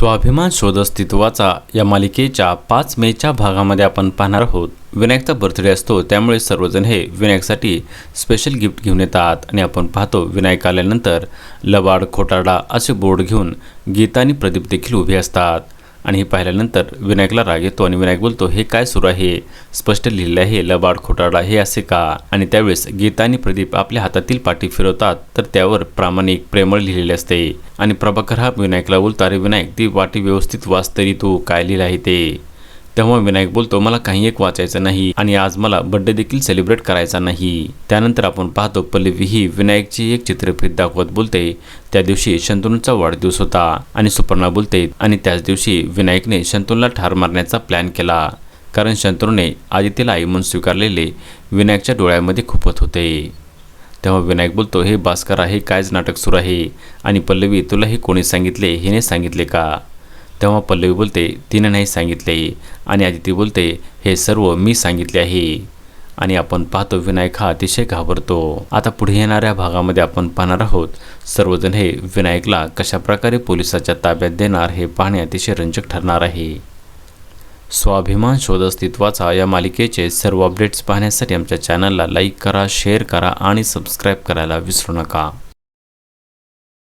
स्वाभिमान शोध अस्तित्वाचा या मालिकेच्या पाच मेच्या भागामध्ये आपण पाहणार आहोत. विनायकचा बर्थडे असतो त्यामुळे सर्वजण हे विनायकसाठी स्पेशल गिफ्ट घेऊन येतात. आणि आपण पाहतो विनायक आल्यानंतर लबाड खोटारडा असे बोर्ड घेऊन गीता आणि प्रदीप देखील उभे असतात. आणि हे पाहिल्यानंतर विनायकला राग येतो आणि विनायक बोलतो हे काय सुरू आहे? स्पष्ट लिहिलं आहे लबाड खोटारडा हे असे का? आणि त्यावेळेस गीता आणि प्रदीप आपल्या हातातील पाठी फिरवतात तर त्यावर प्रामाणिक प्रेमळ लिहिलेले असते. आणि प्रभाकर हा विनायकला बोलतो अरे विनायक ती वाटी व्यवस्थित वाच तरी तू काय लिहिलं आहे ते? तेव्हा विनायक बोलतो मला काही एक वाचायचं नाही आणि आज मला बड्डे देखील सेलिब्रेट करायचा नाही. त्यानंतर आपण पाहतो पल्लवी ही विनायकची एक चित्रफित दाखवत बोलते. त्या दिवशी शंतनूचा वाढदिवस होता आणि सुपर्णा बोलते आणि त्याच दिवशी विनायकने शंतनूला ठार मारण्याचा प्लॅन केला. कारण शंतनूने आदित्यला आई म्हणून स्वीकारलेले विनायकच्या डोळ्यामध्ये खुपत होते. तेव्हा विनायक बोलतो हे भास्कर हे कायच नाटक सुरू आहे? आणि पल्लवी तुला हे कोणी सांगितले? हिने सांगितले का? तेव्हा पल्लवी बोलते तिने नाही सांगितले. आणि आदिती बोलते हे सर्व मी सांगितले आहे. आणि आपण पाहतो विनायक हा अतिशय घाबरतो. आता पुढे येणाऱ्या भागामध्ये आपण पाहणार आहोत सर्वजण हे विनायकला कशाप्रकारे पोलिसाच्या ताब्यात देणार हे पाहणे अतिशय रंजक ठरणार आहे. स्वाभिमान शोध अस्तित्वाचा या मालिकेचे सर्व अपडेट्स पाहण्यासाठी आमच्या चॅनलला लाईक करा शेअर करा आणि सबस्क्राईब करायला विसरू नका.